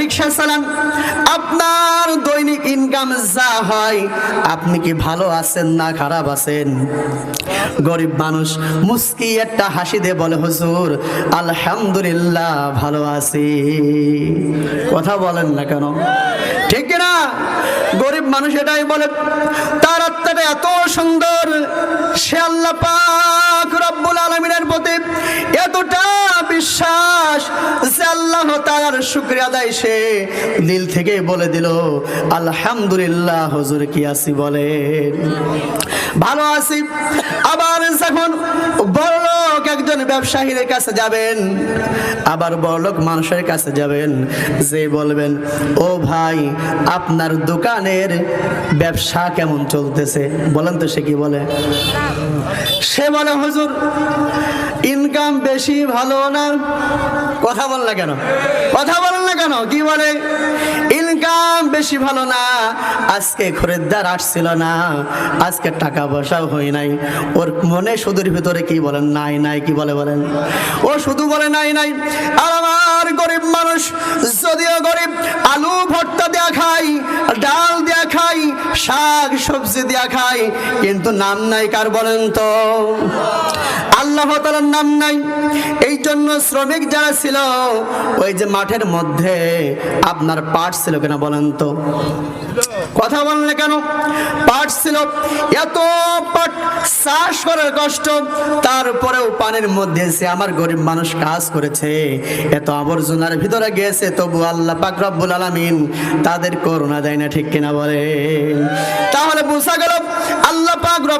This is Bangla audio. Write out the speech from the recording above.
রিক্সা চালান। আপনার দৈনিক ইনকাম যা হয়, আপনি কি ভালো আছেন না খারাপ আছেন? গরিব মানুষ মুস্কি একটা হাসি বলে, হুজুর, আলহামদুলিল্লাহ ভালো আছি। কথা বলেন না কেন? ঠিক না? গরিব মানুষ এটাই বলে, তার আত্মাটা এত সুন্দর, সে আল্লাহ পাক রব্বুল আলমিনের প্রতি এতটা বিশ্বাস যে আল্লাহ তার শুক্রিয়া দেয় সে দিল থেকে বলে দিল, আলহামদুলিল্লাহ, হজুর কি আসি বলেন? ভালো আসি আবার ব্যবসায়ীর কাছে যাবেন, আবার বড়লোক মানুষের কাছে যাবেন, যে বলবেন, ও ভাই, আপনার দোকানের ব্যবসা কেমন চলতেছে? বলেন তো সে কি বলে? সে বলে, হুজুর ইনকাম বেশি ভালো না। কথা বললে কেন? কথা বলেন না কেন? কি বলে? ইনকাম বেশি ভালো না। আজকে খরিদ্দার আসছিল না। আজকে টাকা পয়সাও হয় নাই। ওর মনে সুদূর ভিতরে কি বলেন? নাই নাই, কি বলে বলেন? ও শুধু বলে নাই নাই। আর আমার গরিব মানুষ, যদিও গরিব, আলু, ভর্তা দেয়া খাই, ডাল দেয়া খাই, শাক সবজি দেয়া খাই, কিন্তু নাম নাই কার বলেন তো? আল্লাহ তালার নাম নাই। এই জন্য শ্রমিক যারা ছিল, ওই যে মাঠের মধ্যে আপনার পাট ছিল কিনা বলেন তো? কথা বললে কেন? পাট ছিল, এত পাট চাষ করার কষ্ট, তারপরেও পানির মধ্যে সে আমার গরিব মানুষ কাজ করেছে। এত আবর্জনার ভিতরে গেছে, তবু আল্লাহ পাক রব্বুল আলামিন তাদের করোনা দেয় না ঠিক কিনা বলে তাহলে বোঝা গেল